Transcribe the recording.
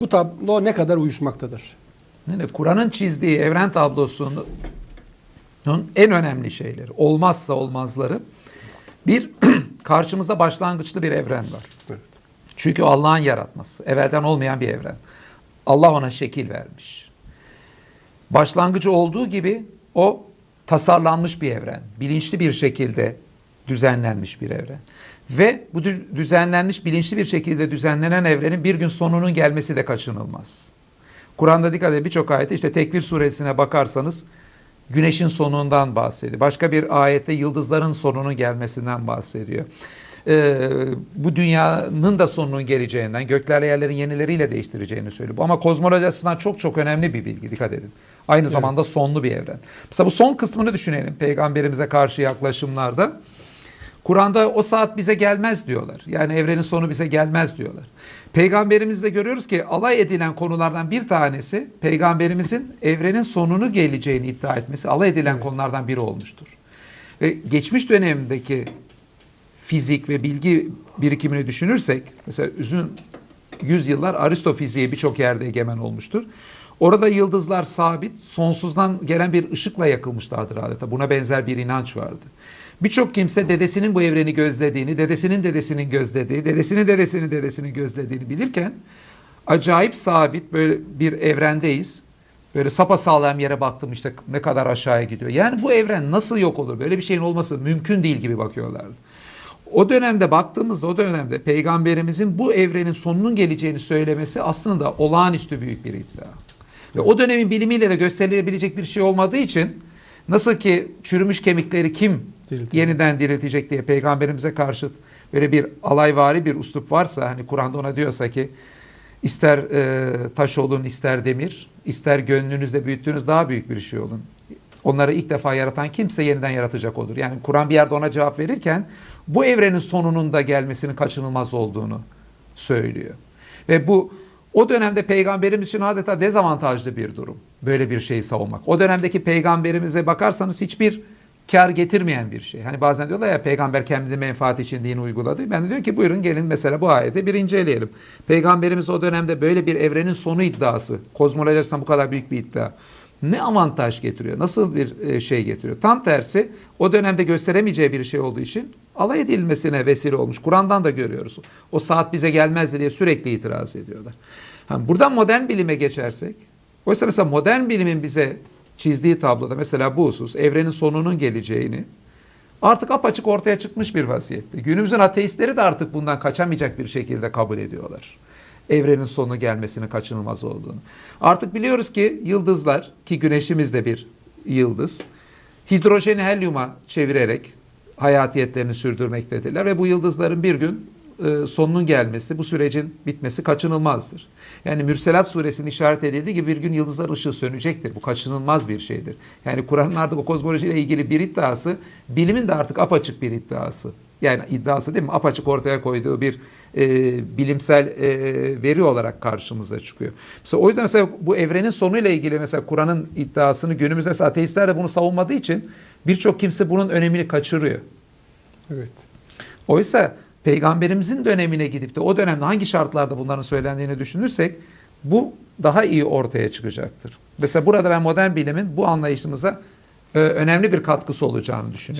Bu tablo ne kadar uyuşmaktadır? Yani Kur'an'ın çizdiği evren tablosunun en önemli şeyleri, olmazsa olmazları bir karşımızda başlangıçlı bir evren var. Evet. Çünkü Allah'ın yaratması, evvelden olmayan bir evren. Allah ona şekil vermiş. Başlangıcı olduğu gibi o tasarlanmış bir evren, bilinçli bir şekilde düzenlenmiş bir evren. Ve bu dü- düzenlenmiş, bilinçli bir şekilde düzenlenen evrenin bir gün sonunun gelmesi de kaçınılmaz. Kur'an'da dikkat edin birçok ayette işte Tekvir suresine bakarsanız güneşin sonundan bahsediyor. Başka bir ayette yıldızların sonunun gelmesinden bahsediyor. Ee, bu dünyanın da sonunun geleceğinden, göklerle yerlerin yenileriyle değiştireceğini söylüyor. Ama kozmoloji açısından çok çok önemli bir bilgi, dikkat edin. Aynı zamanda sonlu bir evren. Mesela bu son kısmını düşünelim peygamberimize karşı yaklaşımlarda. Kur'an'da o saat bize gelmez diyorlar. Yani evrenin sonu bize gelmez diyorlar. Peygamberimizde görüyoruz ki alay edilen konulardan bir tanesi peygamberimizin evrenin sonunu geleceğini iddia etmesi alay edilen konulardan biri olmuştur. Ve geçmiş dönemdeki fizik ve bilgi birikimini düşünürsek mesela uzun yüzyıllar Aristo fiziği birçok yerde egemen olmuştur. Orada yıldızlar sabit, sonsuzdan gelen bir ışıkla yakılmışlardır adeta. Buna benzer bir inanç vardı. Birçok kimse dedesinin bu evreni gözlediğini, dedesinin dedesinin gözlediği, dedesinin dedesinin dedesinin gözlediğini bilirken acayip sabit böyle bir evrendeyiz. Böyle sapasağlam yere baktım işte ne kadar aşağıya gidiyor. Yani bu evren nasıl yok olur? Böyle bir şeyin olması mümkün değil gibi bakıyorlardı. O dönemde baktığımızda o dönemde peygamberimizin bu evrenin sonunun geleceğini söylemesi aslında olağanüstü büyük bir iddia. Ve o dönemin bilimiyle de gösterilebilecek bir şey olmadığı için nasıl ki çürümüş kemikleri kim Diriltecek. yeniden diriltecek diye peygamberimize karşı böyle bir alayvari bir uslup varsa hani Kur'an'da ona diyorsa ki ister e, taş olun ister demir ister gönlünüzde büyüttüğünüz daha büyük bir şey olun. Onları ilk defa yaratan kimse yeniden yaratacak olur. Yani Kur'an bir yerde ona cevap verirken bu evrenin sonunun da gelmesinin kaçınılmaz olduğunu söylüyor. Ve bu o dönemde peygamberimiz için adeta dezavantajlı bir durum. Böyle bir şeyi savunmak. O dönemdeki peygamberimize bakarsanız hiçbir kar getirmeyen bir şey. Hani bazen diyorlar ya peygamber kendi menfaati için dini uyguladı. Ben de diyorum ki buyurun gelin mesela bu ayeti bir inceleyelim. Peygamberimiz o dönemde böyle bir evrenin sonu iddiası. Kozmoloji açısından bu kadar büyük bir iddia. Ne avantaj getiriyor? Nasıl bir e, şey getiriyor? Tam tersi o dönemde gösteremeyeceği bir şey olduğu için alay edilmesine vesile olmuş. Kur'an'dan da görüyoruz. O saat bize gelmezdi diye sürekli itiraz ediyorlar. Ha, buradan modern bilime geçersek, oysa mesela modern bilimin bize çizdiği tabloda mesela bu husus evrenin sonunun geleceğini artık apaçık ortaya çıkmış bir vaziyette. Günümüzün ateistleri de artık bundan kaçamayacak bir şekilde kabul ediyorlar. Evrenin sonu gelmesinin kaçınılmaz olduğunu. Artık biliyoruz ki yıldızlar ki güneşimiz de bir yıldız hidrojeni helyuma çevirerek hayatiyetlerini sürdürmektedirler ve bu yıldızların bir gün e, sonunun gelmesi, bu sürecin bitmesi kaçınılmazdır. Yani Mürselat suresinin işaret edildiği gibi bir gün yıldızlar ışığı sönecektir. Bu kaçınılmaz bir şeydir. Yani Kur'an'ın artık o kozmolojiyle ilgili bir iddiası, bilimin de artık apaçık bir iddiası. Yani iddiası değil mi? Apaçık ortaya koyduğu bir e, bilimsel e, veri olarak karşımıza çıkıyor. Mesela o yüzden mesela bu evrenin sonuyla ilgili mesela Kur'an'ın iddiasını günümüzde mesela ateistler de bunu savunmadığı için birçok kimse bunun önemini kaçırıyor. Evet. Oysa peygamberimizin dönemine gidip de o dönemde hangi şartlarda bunların söylendiğini düşünürsek bu daha iyi ortaya çıkacaktır. Mesela burada ben modern bilimin bu anlayışımıza e, önemli bir katkısı olacağını düşünüyorum.